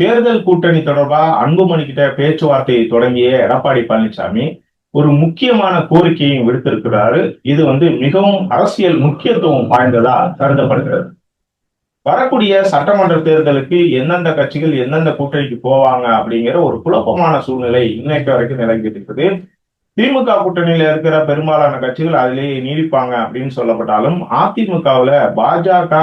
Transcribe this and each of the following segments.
தேர்தல் கூட்டணி தொடர்பா அன்புமணி கிட்ட பேச்சுவார்த்தையை தொடங்கிய எடப்பாடி பழனிசாமி ஒரு முக்கியமான கோரிக்கையும் விடுத்திருக்கிறாரு. இது வந்து மிகவும் அரசியல் முக்கியத்துவம் வாய்ந்ததா கருதப்படுகிறது. வரக்கூடிய சட்டமன்ற தேர்தலுக்கு எந்தெந்த கட்சிகள் எந்தெந்த கூட்டணிக்கு போவாங்க அப்படிங்கிற ஒரு குழப்பமான சூழ்நிலை இன்னைக்கு வரைக்கும் நிலங்கிட்டு இருக்குது. திமுக கூட்டணியில இருக்கிற பெரும்பாலான கட்சிகள் அதிலேயே நீடிப்பாங்க அப்படின்னு சொல்லப்பட்டாலும் அதிமுகவுல பாஜக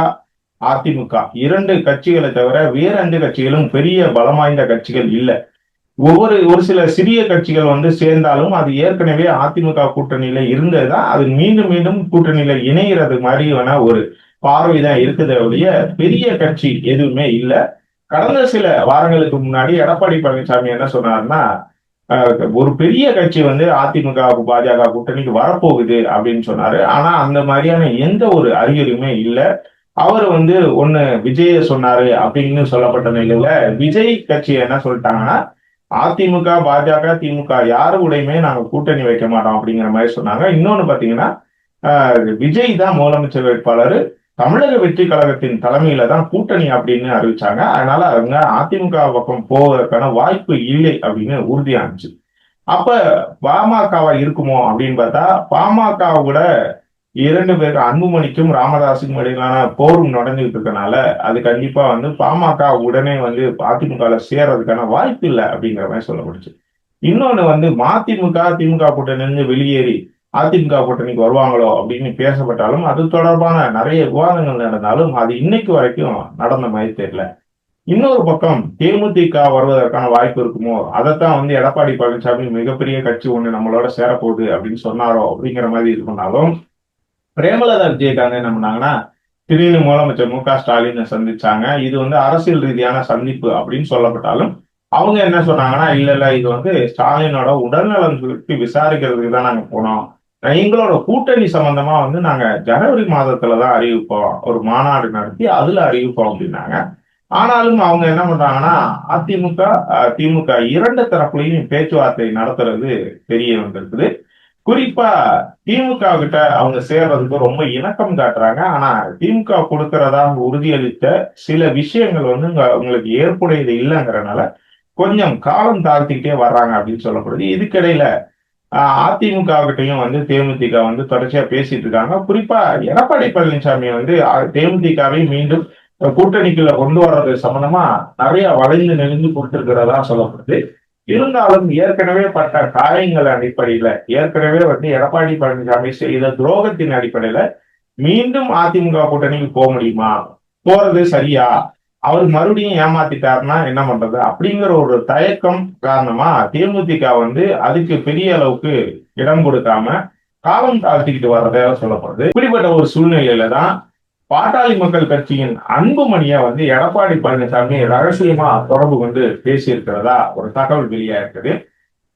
அதிமுக. இரண்டு கட்சிகளை தவிர வேற அஞ்சு கட்சிகளும் பெரிய பலம் வாய்ந்த கட்சிகள் இல்லை. ஒவ்வொரு ஒரு சில சிறிய கட்சிகள் வந்து சேர்ந்தாலும் அது ஏற்கனவே அதிமுக கூட்டணியில இருந்ததுதான். அது மீண்டும் மீண்டும் கூட்டணியில இணைகிறது மாதிரியான ஒரு பார்வைதான் இருக்குதே ஒழிய பெரிய கட்சி எதுவுமே இல்லை. கடந்த சில வாரங்களுக்கு முன்னாடி எடப்பாடி பழனிசாமி என்ன சொன்னார்னா ஒரு பெரிய கட்சி வந்து அதிமுக பாஜக கூட்டணிக்கு வரப்போகுது அப்படின்னு சொன்னாரு. ஆனா அந்த மாதிரியான எந்த ஒரு அறிகுறியுமே இல்லை. அவர் வந்து ஒண்ணு விஜய சொன்னாரு அப்படின்னு சொல்லப்பட்ட நிலையில விஜய் கட்சி என்ன சொல்லிட்டாங்கன்னா அதிமுக பாஜக திமுக யாரு கூடயுமே நாங்க கூட்டணி வைக்க மாட்டோம் அப்படிங்கிற மாதிரி சொன்னாங்க. இன்னொன்னு பாத்தீங்கன்னா விஜய் தான் முதலமைச்சர் வேட்பாளர். தமிழக வெற்றி கழகத்தின் தலைமையில தான் கூட்டணி அப்படின்னு அறிவிச்சாங்க. அதனால அவங்க அதிமுக பக்கம் போவதற்கான வாய்ப்பு இல்லை அப்படின்னு உறுதியானுச்சு. அப்ப பாமகவா இருக்குமோ அப்படின்னு பார்த்தா பாமக கூட இரண்டு பேர் அன்புமணிக்கும் ராமதாஸுக்கும் இடையிலான போரும் நடந்துகிட்டு இருக்கனால அது கண்டிப்பா வந்து பாமக உடனே வந்து அதிமுக சேர்றதுக்கான வாய்ப்பு இல்லை அப்படிங்கிற மாதிரி சொல்லப்படுச்சு இன்னொன்னு வந்து மதிமுக திமுக கூட்டணியிலிருந்து வெளியேறி அதிமுக கூட்டணிக்கு வருவாங்களோ அப்படின்னு பேசப்பட்டாலும் அது தொடர்பான நிறைய விவாதங்கள் நடந்தாலும் அது இன்னைக்கு வரைக்கும் நடந்த மாதிரி தெரியல. இன்னொரு பக்கம் தேமுதிக வருவதற்கான வாய்ப்பு இருக்குமோ? அதைத்தான் வந்து எடப்பாடி பழனிசாமி மிகப்பெரிய கட்சி ஒண்ணு நம்மளோட சேரப்போகுது அப்படின்னு சொன்னாரோ அப்படிங்கிற மாதிரி இருக்குனாலும் பிரேமலதா விஜயகாந்த் என்ன பண்ணாங்கன்னா திடீர்னு முதலமைச்சர் மு க ஸ்டாலினை சந்திச்சாங்க. இது வந்து அரசியல் ரீதியான சந்திப்பு அப்படின்னு சொல்லப்பட்டாலும் அவங்க என்ன சொன்னாங்கன்னா இல்ல இல்ல இது வந்து ஸ்டாலினோட உடல்நலம் குறித்து விசாரிக்கிறதுக்கு தான் நாங்க போனோம். எங்களோட கூட்டணி சம்பந்தமா வந்து நாங்க ஜனவரி மாதத்துலதான் அறிவிப்போம். ஒரு மாநாடு நடத்தி அதுல அறிவிப்போம் அப்படின்னாங்க. ஆனாலும் அவங்க என்ன பண்றாங்கன்னா அதிமுக திமுக இரண்டு தரப்புலையும் பேச்சுவார்த்தை நடத்துறது தெரிய வந்திருக்குது. குறிப்பா திமுக கிட்ட அவங்க சேர்றதுக்கு ரொம்ப இணக்கம் காட்டுறாங்க. ஆனா திமுக கொடுக்கறதா உறுதியளித்த சில விஷயங்கள் வந்து உங்களுக்கு ஏற்புடையது இல்லைங்கிறனால கொஞ்சம் காலம் தாழ்த்திக்கிட்டே வர்றாங்க அப்படின்னு சொல்லப்படுது. இதுக்கிடையில அதிமுக கிட்டையும் வந்து தேமுதிக வந்து தொடர்ச்சியா பேசிட்டு இருக்காங்க. குறிப்பா எடப்பாடி பழனிசாமி வந்து தேமுதிகவை மீண்டும் கூட்டணிக்குள்ள கொண்டு வர்றது சம்பந்தமா நிறைய வளைந்து நெளிந்து கொடுத்திருக்கிறதா சொல்லப்படுது. இருந்தாலும் ஏற்கனவே பட்ட காயங்கள் அடிப்படையில ஏற்கனவே வந்து எடப்பாடி பழனிசாமி செய்த துரோகத்தின் அடிப்படையில மீண்டும் அதிமுக கூட்டணிக்கு போக முடியுமா? போறது சரியா? அவர் மறுபடியும் ஏமாத்திட்டாருன்னா என்ன பண்றது? அப்படிங்கிற ஒரு தயக்கம் காரணமா தேமுதிக வந்து அதுக்கு பெரிய அளவுக்கு இடம் கொடுக்காம காலம் தாழ்த்திக்கிட்டு வர்றதாக சொல்லப்படுது. இப்படிப்பட்ட ஒரு சூழ்நிலையில தான் பாட்டாளி மக்கள் கட்சியின் அன்புமணியை வந்து எடப்பாடி பழனிசாமி ரகசியமா தொடர்பு கொண்டு பேசியிருக்கிறதா ஒரு தகவல் வெளியா இருக்குது.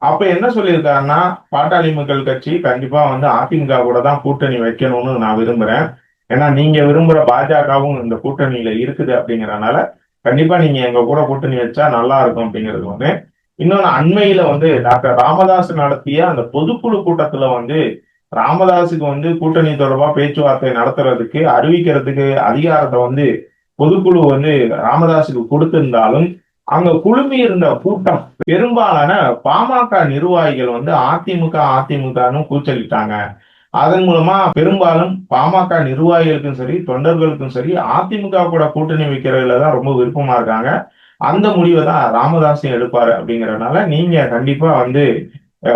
அப்ப என்ன சொல்லியிருக்காருன்னா பாட்டாளி மக்கள் கட்சி கண்டிப்பா வந்து அதிமுக கூட தான் கூட்டணி வைக்கணும்னு நான் விரும்புறேன். ஏன்னா நீங்க விரும்புற பாஜகவும் இந்த கூட்டணியில இருக்குது அப்படிங்கறதுனால கண்டிப்பா நீங்க எங்க கூட கூட்டணி வச்சா நல்லா இருக்கும் அப்படிங்கிறது வந்து இன்னொன்னு அண்மையில வந்து டாக்டர் ராமதாஸ் நடத்திய அந்த பொதுக்குழு கூட்டத்துல வந்து ராமதாஸுக்கு வந்து கூட்டணி தொடர்பா பேச்சுவார்த்தை நடத்துறதுக்கு அறிவிக்கிறதுக்கு அதிகாரத்தை வந்து பொதுக்குழு வந்து ராமதாஸுக்கு கொடுத்திருந்தாலும் அங்க குழுமி இருந்த கூட்டம் பெரும்பாலான பாமக நிர்வாகிகள் வந்து அதிமுக அதிமுகன்னு கூச்சலிட்டாங்க. அதன் மூலமா பெரும்பாலும் பாமக நிர்வாகிகளுக்கும் சரி தொண்டர்களுக்கும் சரி அதிமுக கூட கூட்டணி வைக்கிறதுல தான் ரொம்ப விருப்பமா இருக்காங்க. அந்த முடிவை தான் ராமதாஸும் எடுப்பாரு அப்படிங்கறதுனால நீங்க கண்டிப்பா வந்து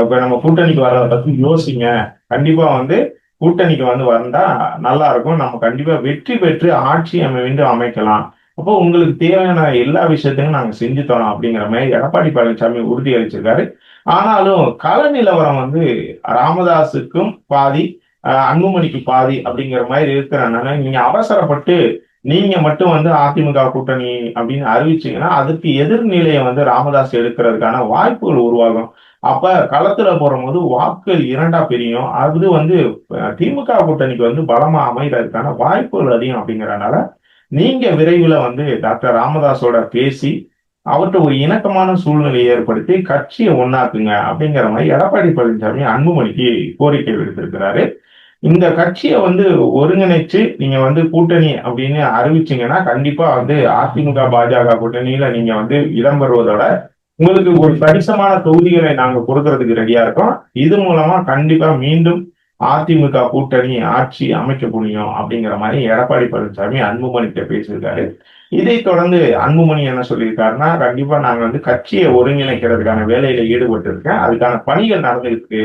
இப்ப நம்ம கூட்டணிக்கு வர்றத பத்தி யோசிங்க. கண்டிப்பா வந்து கூட்டணிக்கு வந்து வந்தா நல்லா இருக்கும் நம்ம கண்டிப்பா வெற்றி பெற்று ஆட்சி நம்ம மீண்டும் அமைக்கலாம். அப்போ உங்களுக்கு தேவையான எல்லா விஷயத்தையும் நாங்க செஞ்சு தரோம் அப்படிங்கிற மாதிரி எடப்பாடி பழனிசாமி உறுதி அளிச்சிருக்காரு ஆனாலும் கள நிலவரம் வந்து ராமதாஸுக்கும் பாதி அன்புமணிக்கு பாதி அப்படிங்கிற மாதிரி இருக்கிறனால நீங்க அவசரப்பட்டு நீங்க மட்டும் வந்து அதிமுக கூட்டணி அப்படின்னு அறிவிச்சீங்கன்னா அதுக்கு எதிர்நிலையை வந்து ராமதாஸ் எடுக்கிறதுக்கான வாய்ப்புகள் உருவாகும். அப்ப களத்துல போது வாக்குகள் இரண்டா பிரியும். அது வந்து திமுக கூட்டணிக்கு வந்து பலமா அமைகிறதுக்கான வாய்ப்புகள் அதிகம் அப்படிங்கறதுனால நீங்க விரைவில் வந்து டாக்டர் ராமதாஸோட பேசி அவர்கிட்ட ஒரு இணக்கமான சூழ்நிலையை ஏற்படுத்தி கட்சியை ஒன்னாக்குங்க அப்படிங்கிற மாதிரி எடப்பாடி பழனிசாமி அன்புமணிக்கு கோரிக்கை விடுத்திருக்கிறாரு. இந்த கட்சியை வந்து ஒருங்கிணைச்சு நீங்க வந்து கூட்டணி அப்படின்னு அறிவிச்சீங்கன்னா கண்டிப்பா வந்து அதிமுக பாஜக கூட்டணியில நீங்க வந்து இடம்பெறுவதோட உங்களுக்கு ஒரு கணிசமான தொகுதிகளை நாங்க கொடுக்கறதுக்கு ரெடியா இருக்கோம். இது மூலமா கண்டிப்பா மீண்டும் அதிமுக கூட்டணி ஆட்சி அமைக்க முடியும் அப்படிங்கிற மாதிரி எடப்பாடி பழனிசாமி அன்புமணிகிட்ட பேசியிருக்காரு. இதை தொடர்ந்து அன்புமணி என்ன சொல்லியிருக்காருன்னா கண்டிப்பா நாங்க வந்து கட்சியை ஒருங்கிணைக்கிறதுக்கான வேலையில ஈடுபட்டு இருக்கேன் அதுக்கான பணிகள் நடந்துருக்கு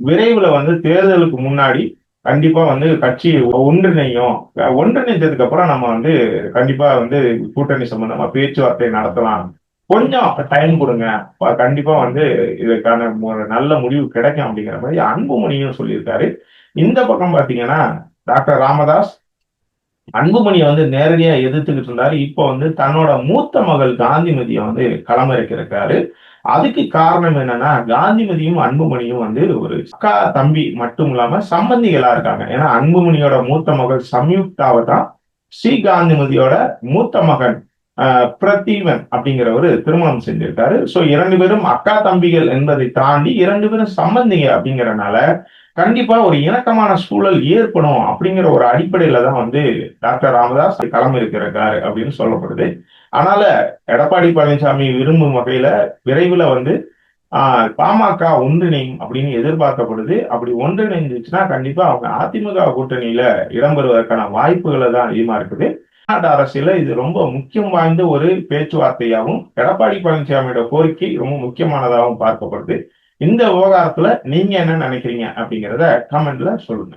விரைவில் வந்து தேர்தலுக்கு முன்னாடி கண்டிப்பா வந்து கட்சி ஒன்றிணையும். ஒன்றிணைந்ததுக்கு அப்புறம் நம்ம வந்து கண்டிப்பா வந்து கூட்டணி சம்பந்தமா பேச்சுவார்த்தை நடத்தலாம். கொஞ்சம் டைம் கொடுங்க. கண்டிப்பா வந்து இதுக்கான நல்ல முடிவு கிடைக்கும் அப்படிங்கிற மாதிரி அன்புமணியும் சொல்லியிருக்காரு. இந்த பக்கம் பாத்தீங்கன்னா டாக்டர் ராமதாஸ் அன்புமணியை வந்து நேரடியா எதிர்த்துக்கிட்டு இருந்தாரு. இப்போ வந்து தன்னோட மூத்த மகள் காந்திமதியை வந்து களமிறக்கிருக்காரு அதுக்கு காரணம் என்னன்னா காந்திமதியும் அன்புமணியும் வந்து ஒரு அக்கா தம்பி மட்டும் இல்லாம சம்பந்திகளா இருக்காங்க. ஏன்னா அன்புமணியோட மூத்த மகள் சம்யுக்தாவை தான் ஸ்ரீ காந்திமதியோட மூத்த மகன் பிரதீவன் அப்படிங்கிறவரு திருமணம் செஞ்சிருக்காரு. ஸோ இரண்டு பேரும் அக்கா தம்பிகள் என்பதை தாண்டி இரண்டு பேரும் சம்பந்திங்க அப்படிங்கிறனால கண்டிப்பா ஒரு இணக்கமான சூழல் ஏற்படும் அப்படிங்கிற ஒரு அடிப்படையில தான் வந்து டாக்டர் ராமதாஸ் களம் இருக்கிறாரு அப்படின்னு சொல்லப்படுது. அதனால எடப்பாடி பழனிசாமி விரும்பும் வகையில விரைவில் வந்து பாமக ஒன்றிணையும் அப்படின்னு எதிர்பார்க்கப்படுது. அப்படி ஒன்றிணைந்துச்சுன்னா கண்டிப்பா அவங்க அதிமுக கூட்டணியில இடம்பெறுவதற்கான வாய்ப்புகளை தான் அதிகமா இருக்குது. தமிழ்நாடு அரசியல இது ரொம்ப முக்கியம் வாய்ந்த ஒரு பேச்சுவார்த்தையாகவும் எடப்பாடி பழனிசாமியோட கோரிக்கை ரொம்ப முக்கியமானதாகவும் பார்க்கப்படுது. இந்த விவகாரத்துல நீங்க என்ன நினைக்கிறீங்க அப்படிங்கிறத கமெண்ட்ல சொல்லுங்க.